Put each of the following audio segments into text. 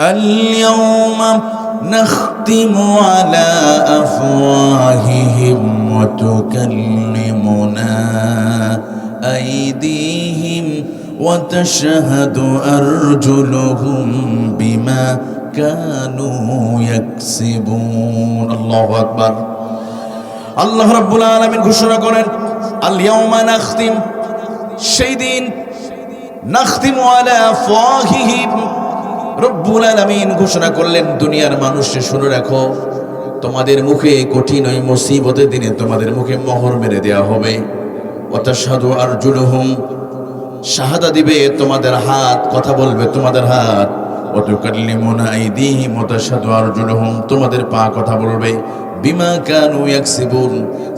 اليوم نختم على أفواههم وتكلمنا أيديهم وتشهد أرجلهم بما كانوا يكسبون الله أكبر আল্লাহ রাব্বুল আলামিন ঘোষণা করেন আল ইয়াউমা নাখতিম সেই দিন নাখতিমু আলা আফওয়াহিহিম রব্বুল আলামিন ঘোষণা করলেন, দুনিয়ার মানুষকে শুনে রাখো, তোমাদের মুখে কঠিন ওই মুসিবতের দিনে তোমাদের মুখে মোহর মেরে দেওয়া হবে। ওয়াতাশহাদু আরজুলুহুম, শাহাদা দিবে তোমাদের হাত, কথা বলবে তোমাদের হাত। ওয়াতাশহাদু আরজুলুহুম, তোমাদের পা কথা বলবে। বিমা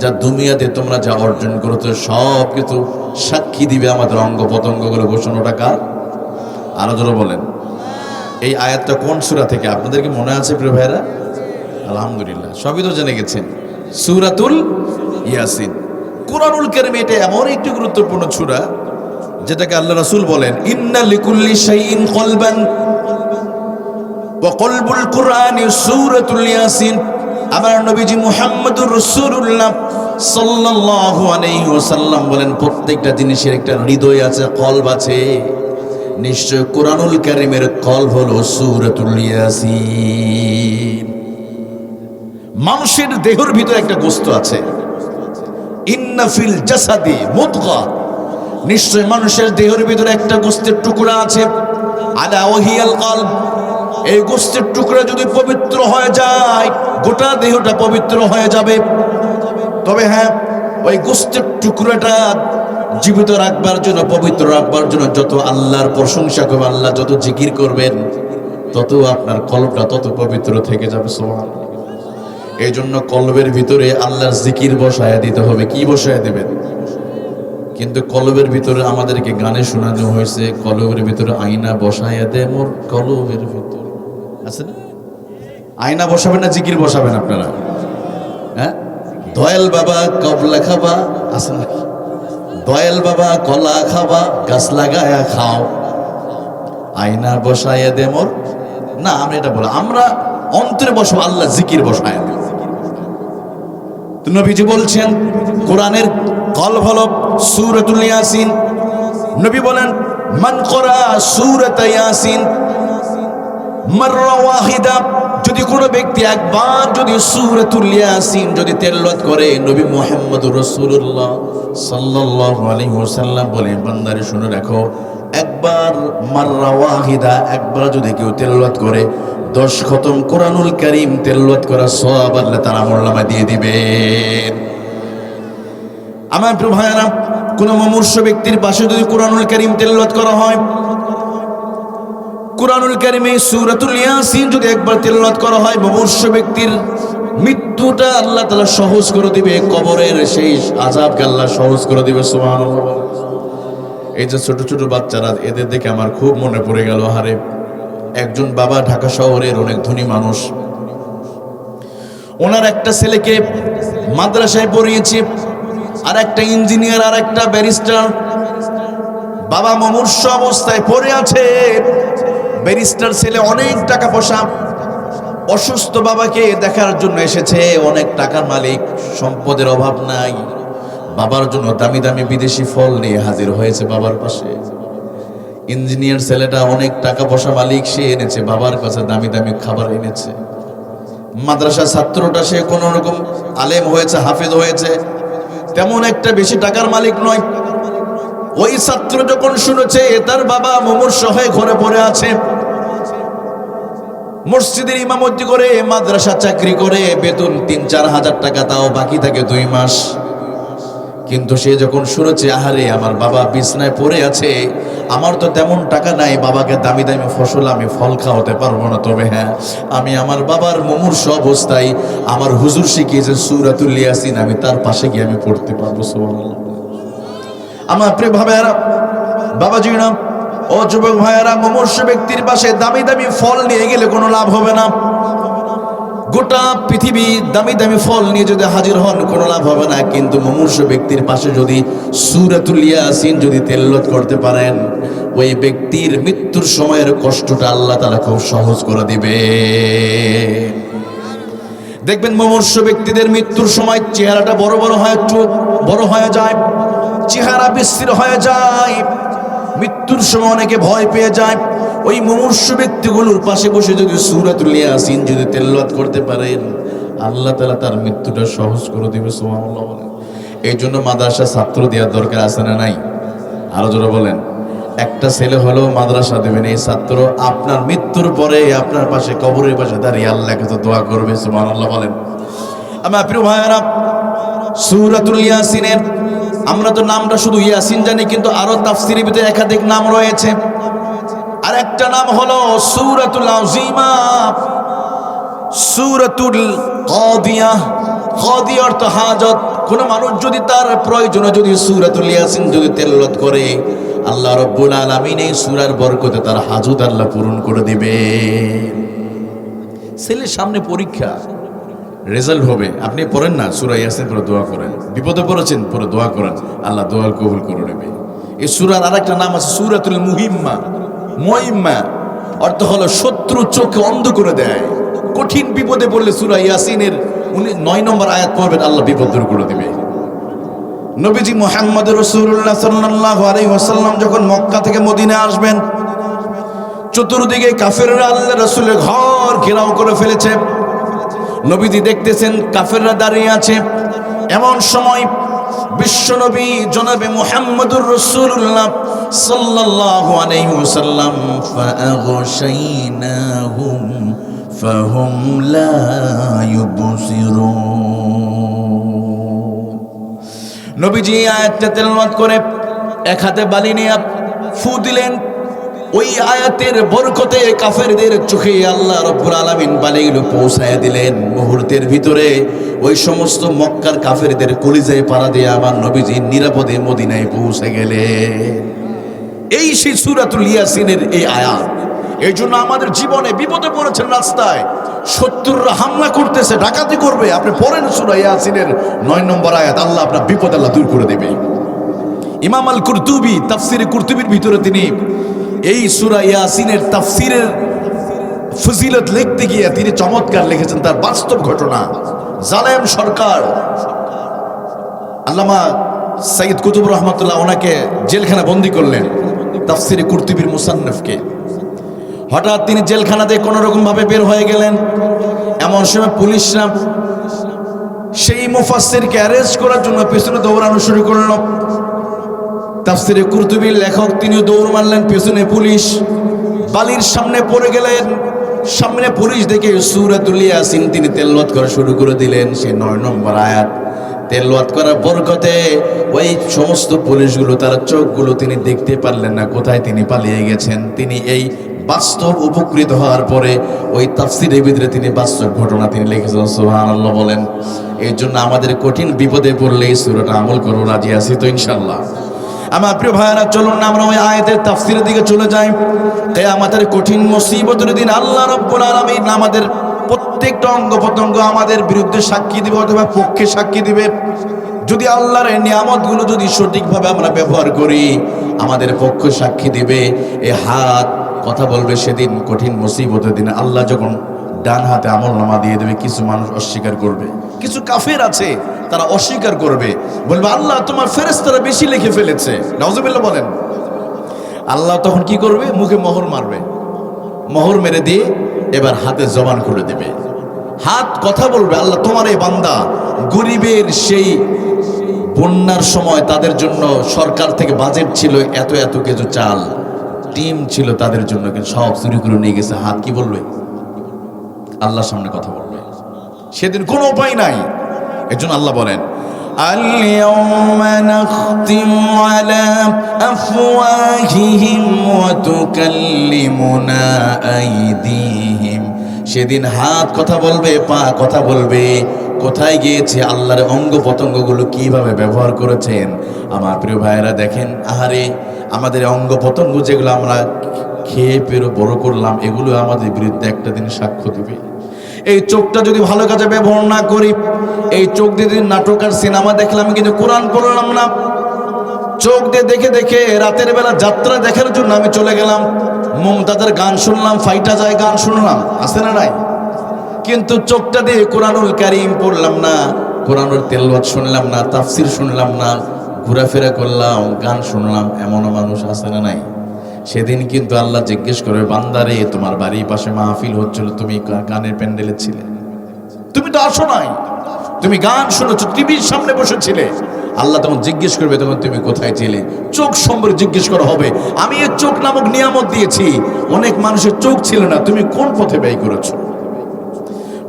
যা দুনিয়াতে তোমরা যা অর্জন সব কিছু সাক্ষী দিবে আমাদের অঙ্গ প্রত্যঙ্গগুলো ঘোষণাটা কার? আরও জোরে বলেন। এই আয়াতটা কোন সূরা থেকে? আপনাদের কি মনে আছে প্রিয় ভাইরা আলহামদুলিল্লাহ। সবই তো জেনে গেছেন। সূরাতুল ইয়াসিন। কোরআনুল কারীম এটা এমন একটি গুরুত্বপূর্ণ সূরা, যেটাকে আল্লাহ রাসূল বলেন, ইন্না লিকুল্লি শাইইন কলবান ওয়া কলবুল কুরআনি সূরাতুল ইয়াসিন। আমার নবীজি মুহাম্মদুর রাসূলুল্লাহ সাল্লাল্লাহু আলাইহি ওয়াসাল্লাম বলেন, প্রত্যেকটা জিনিসের একটা হৃদয় আছে, কলব আছে। নিশ্চয় কোরআনুল কারীমের কলব হল সূরাতুল ইয়াসিন। মানুষের দেহের ভিতরে একটা গোস্ত আছে। ইন্না ফিল জাসাদি মুদগা। নিশ্চয় মানুষের দেহের ভিতরে একটা গোস্তের টুকরা আছে। আলা ওহিয়াল কলব। এই গোস্তের টুকরা যদি পবিত্র হয়ে যায়, গোটা দেহটা পবিত্র হয়ে যাবে। তবে হ্যাঁ ওই গোস্তের টুকরাটা জীবিত রাখবার জন্য, পবিত্র রাখবার জন্য যত আল্লাহর প্রশংসা করবে, আল্লাহ যত জিকির করবেন, তত আপনার কলবটা তত পবিত্র থেকে যাবে সোহান এই জন্য কলবের ভিতরে আল্লাহর জিকির বসায় দিতে হবে। কি বসায় দেবেন? কিন্তু কলবের ভিতরে আমাদেরকে গানে শোনানো হয়েছে, কলবের ভিতরে আয়না বসায় দে মোর কলবের ভিতরে। আছে না? আয়না বসাবেন না, জিকির বসাবেন আপনারা? হ্যাঁ? দয়াল বাবা, কবলা খাবা, আছে নাকি? দয়াল বাবা, কলা খাবা, গাছ লাগায়া খাও। আয়না বসায় দে মোর। না আমরা এটা বলো আমরা অন্তরে বসবো, আল্লাহ জিকির বসায় নবীজি বলছেন, কোরআনের কল হলো সূরাতুল ইয়াসিন। নবী বলেন, মান করা সূরাত ইয়াসিন, মাররা ওয়াহিদা যদি কোনো ব্যক্তি একবার যদি সূরাতুল ইয়াসিন যদি তেলাওয়াত করে, নবী মুহাম্মদুর রাসূলুল্লাহ সাল্লাল্লাহু আলাইহি ওয়াসাল্লাম বলে, বান্দারে শুনে রাখো, একবার মাররা ওয়াহিদা, একবার যদি কেউ তেলাওয়াত করে, দশ খতম কোরআনুল কারীম তেলাওয়াত করা সওয়াব আল্লাহ তাআলা আমলনামা দিয়ে দিবেন। আমার প্রিয় ভাইয়ারা, কোন মমূর্ষ ব্যক্তির পাশে যদি কোরআনুল কারীম তেলাওয়াত করা হয় কোরআনুল কারিমে সুরাতুল ইয়াসিন যদি একবার তেলাওয়াত করা হয়, মমূর্ষ ব্যক্তির মৃত্যুটা আল্লাহ তাআলা সহজ করে দিবে, কবরের সেই আযাবকে আল্লাহ সহজ করে দিবে, সুবহানাল্লাহ। এই যে ছোট ছোট বাচ্চারা, এদের দেখে আমার খুব মনে পড়ে গেল হারে একজন বাবা ঢাকা শহরের অনেক ধনী মানুষ। ওনার একটা ছেলেকে মাদ্রাসায় পড়িয়েছে আর একটা ইঞ্জিনিয়ার আর একটা ব্যারিস্টার। বাবা মমূর্ষ অবস্থায় পড়ে আছে। ব্যারিস্টার ছেলে অনেক টাকা পয়সা অসুস্থ বাবাকে দেখার জন্য এসেছে। অনেক টাকার মালিক, সম্পদের অভাব নাই। বাবার জন্য দামি দামি বিদেশি ফল নিয়ে হাজির হয়েছে বাবার পাশে। ইঞ্জিনিয়ার ছেলেটা অনেক টাকা পয়সা মালিক, সে এনেছে, বাবার কাছে দামি দামি খাবার এনেছে। মাদ্রাসা ছাত্রটা সে কোন রকম আলেম হয়েছে, হাফেজ হয়েছে। তেমন একটা বেশি টাকার মালিক নয়। ওই ছাত্র যখন শুনেছে তার বাবা মুমূর্ষ হয়ে ঘরে পড়ে আছে। মসজিদের ইমামতি করে, মাদ্রাসা চাকরি করে, বেতন তিন চার হাজার টাকা, তাও বাকি থাকে দুই মাস। কিন্তু সে যখন শুনেছে, আহারে, আমার বাবা বিছনায় পড়ে আছে, আমার তো তেমন টাকা নাই, বাবাকে দামি দামি ফসল আমি ফল খাওয়াতে পারব না তবে হ্যাঁ আমি আমার বাবার মুমূর্ষ অবস্থায়, আমার হুজুর শিখিয়েছে সুরাতুল ইয়াসিন, আমি তার পাশে গিয়ে আমি পড়তে পারব, সুবহানাল্লাহ। আমার প্রিয় ভাইয়ারা, বাবাজি না, ও যুবক ভাইয়ারা, মমর্ষ ব্যক্তির পাশে দামি দামি ফল নিয়ে গেলে কোনো লাভ হবে না। গোটা পৃথিবী দামি দামি ফল নিয়ে যদি হাজির হন, কোনো লাভ হবে না। কিন্তু মমূর্ষ ব্যক্তির পাশে যদি সুরাতুল ইয়াসিন যদি তেল্লত করতে পারেন, ওই ব্যক্তির মৃত্যুর সময়ের কষ্টটা আল্লাহ তালা খুব সহজ করে দিবে। দেখবেন মমর্ষ ব্যক্তিদের মৃত্যুর সময় চেহারাটা বড় বড় হয় চোখ বড় হয়ে যায়। চেহারা বিস্তৃত হয়ে যায়। মৃত্যুর সময় অনেকে ভয় পেয়ে যায়। ওই মুমূর্ষ ব্যক্তিগুলোর পাশে বসে যদি সুরাতুল ইয়াসিন যদি তেলাওয়াত করতে পারেন, আল্লাহ তাআলা তার মৃত্যুটা সহজ করে দিবে, সুবহানাল্লাহ বলেন এই জন্য মাদ্রাসা ছাত্র দেওয়ার দরকার আছে না নাই? আরও জোরে বলেন। একটা ছেলে হলেও মাদ্রাসা দেবেন এই ছাত্র আপনার মৃত্যুর পরে আপনার পাশে কবরের পাশে দাঁড়িয়ে আল্লাহকে তো দোয়া করবে, সুবহানাল্লাহ বলেন। আমার প্রিয় ভাইয়েরা, সূরাতুল ইয়াসিনের আমরা তো নামটা শুধু ইয়াসিন জানি, কিন্তু আরও তাফসিরের ভিতরে একাধিক নাম রয়েছে। আর একটা নাম হলো সূরাতুল আযীমা। সূরাতুল কাদিয়া। কাদিয়া অর্থ হাজত। কোন মানুষ যদি তার প্রয়োজনে যদি সূরাতুল ইয়াসিন যদি তেলাওয়াত করে, আল্লাহ রাব্বুল আলামিন এই সূরার বরকতে তার হাজত আল্লাহ পূরণ করে দিবে ছেলের সামনে পরীক্ষা। রেজাল্ট হবে। আপনি পড়েন না, সুরা ইয়াসিন পরে দোয়া করেন। বিপদে পড়েছেন পরে দোয়া করেন। আল্লাহ দোয়া কবুল করে নেবে। এই সুরার আরেকটা নাম আছে সুরাতুল মুহিম্মা। মহিম্মা অর্থ হলো শত্রু চোখে অন্ধ করে দেয়। কঠিন বিপদে পড়লে সুরা ইয়াসিনের উনি নয় নম্বর আয়াত পড়বেন, আল্লাহ বিপদ দূর করে দেবে। নবীজি মোহাম্মদ রসুল্লাহ সাল্লাহ আলাই ওয়াসাল্লাম যখন মক্কা থেকে মদিনে আসবেন, চতুর্দিকে কাফেররা আল্লাহ রসুলের ঘর ঘেরাও করে ফেলেছে। নবীজি দেখতেছেন, কাফেররা দাঁড়িয়ে আছে। এমন সময় বিশ্বনবী জনাবে মুহাম্মদুর রাসূলুল্লাহ সাল্লাল্লাহু আলাইহি ওয়াসাল্লাম, ফাআগশাইনাহুম, ফাহুম লা নবীজি আয়াতটা তেলাওয়াত করে এক হাতে বালি নিয়ে ফু দিলেন ওই আয়াতের বরকতে কাফেরদের চোখে আল্লাহ রব্বুল আলামিন বালিগুলো পৌঁছায় দিলেন। মুহূর্তের ভিতরে ওই সমস্ত মক্কার কাফেরদের কলিজায় পাড়া দিয়ে আমার নবীজি নিরাপদে মদিনায় পৌঁছে গেলেন। এই সেই সুরাতুল ইয়াসিনের এই আয়াত। এই জন্য আমাদের জীবনে বিপদে পড়েছেন রাস্তায়। শত্রুরা হামলা করতেছে, ডাকাতি করবে। আপনি পড়েন সুরা ইয়াসিনের নয় নম্বর আয়াত। আল্লাহ আপনার বিপদ আল্লাহ দূর করে দেবে। ইমাম আল কুরতুবি তাফসিরে কুরতুবির ভিতরে তিনি এই সুরা ইয়াসিনের তাফসিরের ফজিলত লিখতে গিয়ে তিনি চমৎকার লিখেছেন তার বাস্তব ঘটনা। জালেম সরকার, আল্লামা সাইদ কুতুব রহমতুল্লাহ ওনাকে জেলখানা বন্দি করলেন তাফসিরে কুর্তুবির মুসান্নফকে। হঠাৎ তিনি জেলখানাতে কোনো রকম ভাবে বের হয়ে গেলেন। এমন সময় পুলিশরা সেই মুফাসসিরকে অ্যারেস্ট করার জন্য পেছনে দৌড়ানো শুরু করল। তাফসিরে কুরতুবির লেখক, তিনিও দৌড় মারলেন, পেছনে পুলিশ। বালির সামনে পড়ে গেলেন। সামনে পুলিশ দেখে সুরাতুল ইয়াসিন তিনি তেলাওয়াত করা শুরু করে দিলেন। সে নয় নম্বর আয়াত। তেলাওয়াত করার বরকতে ওই সমস্ত পুলিশগুলো, তার চোখগুলো তিনি দেখতে পারলেন না, কোথায় তিনি পালিয়ে গেছেন। তিনি এই বাস্তব উপকৃত হওয়ার পরে ওই তাফসিরের ভিতরে তিনি বাস্তব ঘটনা তিনি লিখেছেন, সুবহানাল্লাহ বলেন। এই জন্য আমাদের কঠিন বিপদে পড়লে এই সুরাটা আমল করো, রাজি আছি তো ইনশাল্লাহ আমার প্রিয় ভাইয়ারা, চলুন না, আমরা ওই আয়াতের তাফসিরের দিকে চলে যাই। আমাদের কঠিন মুসিবতের দিন আল্লাহ রব্বুল আলামিন আমাদের প্রত্যেকটা অঙ্গ প্রত্যঙ্গ আমাদের বিরুদ্ধে সাক্ষী দিবে অথবা পক্ষে সাক্ষী দিবে। যদি আল্লাহর নিয়ামতগুলো যদি সঠিকভাবে আমরা ব্যবহার করি, আমাদের পক্ষ সাক্ষী দিবে। এ হাত, কথা বলবে সেদিন কঠিন মুসিবতের দিন আল্লাহ যখন ডান হাতে আমল নামা দিয়ে দেবে, কিছু মানুষ অস্বীকার করবে, কিছু কাফের আছে, তারা অস্বীকার করবে। বলবে, আল্লাহ তোমার ফেরেস্তারা বেশি লিখে ফেলেছে। নজবিল্লা বলেন। আল্লাহ তখন কি করবে? মুখে মোহর মারবে। মোহর মেরে দিয়ে এবার হাতে জবান করে দেবে। হাত কথা বলবে, আল্লাহ তোমার এই বান্দা, গরিবের সেই বন্যার সময় তাদের জন্য সরকার থেকে বাজেট ছিল এত এত কিছু চাল টিম ছিল তাদের জন্য সব চুরি করে নিয়ে গেছে। হাত কি বলবে? আল্লাহর সামনে কথা বলবে সেদিন কোনো উপায় নাই এর জন্য আল্লাহ বলেন اليوم نختم على أفواههم وتكلمنا أيديهم সেদিন হাত কথা বলবে পা কথা বলবে কোথায় গিয়েছে আল্লাহর অঙ্গ পতঙ্গগুলো কিভাবে ব্যবহার করেছেন আমার প্রিয় ভাইয়েরা দেখেন আহারে আমাদের অঙ্গ পতঙ্গ যেগুলো আমরা খেয়ে পেরো বড় করলাম, এগুলো আমাদের বিরুদ্ধে একটা দিন সাক্ষ্য দিবে। এই চোখটা যদি ভালো কাজে ব্যবহার না করি, এই চোখ দিয়ে যদি নাটক আর সিনেমা দেখলাম কিন্তু কোরআন পড়লাম না। চোখ দিয়ে দেখে দেখে রাতের বেলা যাত্রা দেখার জন্য আমি চলে গেলাম। মমতাদের গান শুনলাম, ফাইটা যায় গান শুনলাম, আছে না নাই? কিন্তু চোখটা দিয়ে কোরআনুল কারিম পড়লাম না, কোরআনুল তেলওয়াত শুনলাম না, তাফসির শুনলাম না, ঘোরাফেরা করলাম, গান শুনলাম, এমনও মানুষ আছে না নাই? সেদিন কিন্তু আল্লাহ জিজ্ঞেস করে, বান্দারে, তোমার বাড়ির পাশে মাহফিল হচ্ছিল, তুমি গানের প্যান্ডেলে ছিলে। তুমি তো আসো নাই। তুমি গান শুনেছো, টিভির সামনে বসেছিলে। আল্লাহ তখন জিজ্ঞেস করবে, তখন তুমি কোথায় ছিলে? চোখ সম্পর্কে জিজ্ঞেস করা হবে। আমি এই চোখ নামক নিয়ামত দিয়েছি। অনেক মানুষের চোখ ছিল না, তুমি কোন পথে ব্যয় করেছ?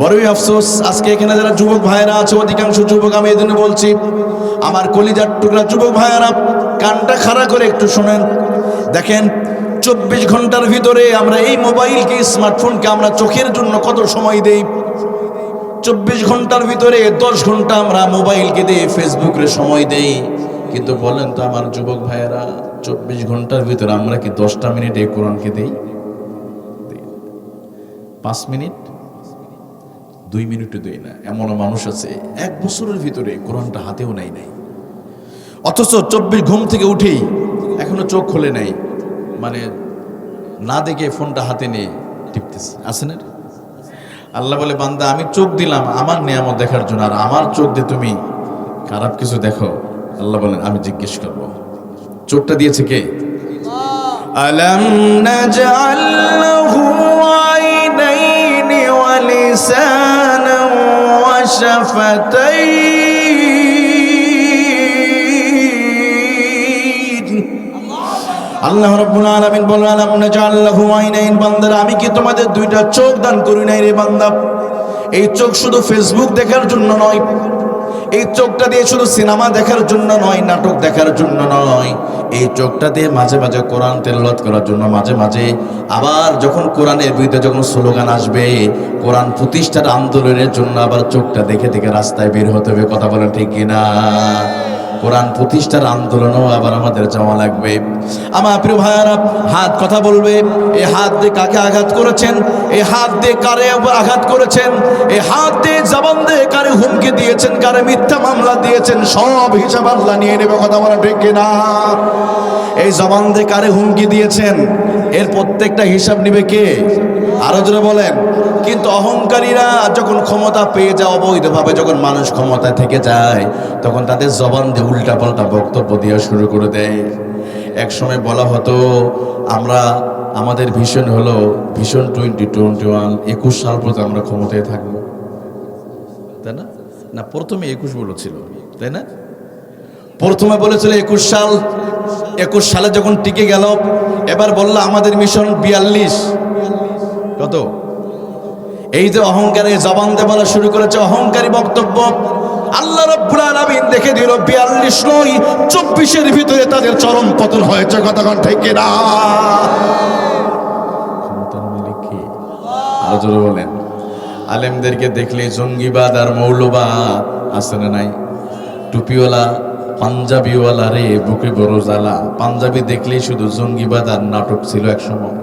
বড়ই আফসোস, আজকে এখানে যারা যুবক ভাইয়েরা আছে, অধিকাংশ যুবক আমি এই জন্য বলছি, আমার কলিজার টুকরা যুবক ভাইয়েরা, কানটা খাড়া করে একটু শোনেন। দেখেন, চব্বিশ ঘণ্টার ভিতরে আমরা এই মোবাইলকে স্মার্টফোনকে আমরা চোখের জন্য কত সময় দেই? চব্বিশ ঘণ্টার ভিতরে দশ ঘণ্টা আমরা মোবাইলকে দিয়ে ফেসবুকে সময় দেই। কিন্তু বলেন তো আমার যুবক ভাইয়েরা, চব্বিশ ঘণ্টার ভিতরে আমরা কি দশটা মিনিট এই কোরআনকে দেই। পাঁচ মিনিট? দুই মিনিটও দেই না। এমনও মানুষ আছে, এক বছরের ভিতরে কোরআনটা হাতেও নাই নাই। অথচ চব্বিশ ঘুম থেকে উঠেই এখনও চোখ খোলে নাই। মানে না দেখে ফোনটা হাতে নিয়ে টিপতেছে। আছে না? আল্লাহ বলে, বান্দা, আমি চোখ দিলাম আমার নিয়ামত দেখার জন্য, আর আমার চোখ দিয়ে তুমি খারাপ কিছু দেখো। আল্লাহ বলেন, আমি জিজ্ঞেস করব। চোখটা দিয়েছে কে? আলম ওয়া আল্লাহ রাব্বুল আলামিন বলেন আলাম নাজআল লাহু আইনাইন, বান্দারা, আমি কি তোমাদের দুইটা চোখ দান করি নাই রে বান্দা? এই চোখ শুধু ফেসবুক দেখার জন্য নয়, এই চোখটা দিয়ে শুধু সিনেমা দেখার জন্য নয়, নাটক দেখার জন্য নয়, এই চোখটা দিয়ে মাঝে মাঝে কোরআন তেলাওয়াত করার জন্য মাঝে মাঝে আবার যখন কোরআনের বিরুদ্ধে যখন স্লোগান আসবে, কোরআন প্রতিষ্ঠার আন্দোলনের জন্য আবার চোখটা দেখে দেখে রাস্তায় বের হতে হবে, কথা বলেন ঠিক কিনা? কোরআন প্রতিষ্ঠার আন্দোলনও আবার আমাদের যাওয়া লাগবে। আমার প্রিয় ভাইয়ারা, হাত কথা বলবে এই হাত দিয়ে কাকে আঘাত করেছেন? এই হাত দিয়ে কারে আঘাত করেছেন? এই হাত দিয়ে জবান দিয়ে কারে হুমকি দিয়েছেন? কারে মিথ্যা মামলা দিয়েছেন? সব হিসাব আল্লাহ নিয়ে নেবে, কথা বলা ঠিক না এই জবান দিয়ে কারে হুমকি দিয়েছেন? এর প্রত্যেকটা হিসাব নিবে কে? আরও জোরে বলেন। কিন্তু অহংকারীরা যখন ক্ষমতা পেয়ে যায় অবৈধভাবে, যখন মানুষ ক্ষমতায় থেকে যায়, তখন তাদের জবান দিয়ে উল্টা পাল্টা বক্তব্য দেওয়া শুরু করে দেয়। এক সময় বলা হতো, আমরা, আমাদের ভীষণ হলো, ভীষণ টোয়েন্টি টোয়েন্টি ওয়ান, একুশ সাল পর্যন্ত আমরা ক্ষমতায় থাকব। তাই না? না, প্রথমে একুশ বলেছিল, তাই না? প্রথমে বলেছিল, একুশ সাল, একুশ সালে যখন টিকে গেল, এবার বলল, আমাদের মিশন বিয়াল্লিশ। কত? এই যে অহংকারে জবান বলা শুরু করেছে, অহংকারী বক্তব্য। আল্লাহ রব্বুল আলামিন দেখে দিল, বিয়াল্লিশ নয়, চব্বিশের ভিতরে তাদের চরম পতন হয়েছে কতক্ষণ থেকে না? আরও জোরে বলেন। আলেমদেরকে দেখলে জঙ্গিবাদ আর মৌলবাদ আছে না নাই? টুপিওয়ালা, পাঞ্জাবিওয়ালা রে, বুকে বড় জ্বালা। পাঞ্জাবি দেখলেই শুধু জঙ্গিবাদ আর নাটক ছিল এক সময়।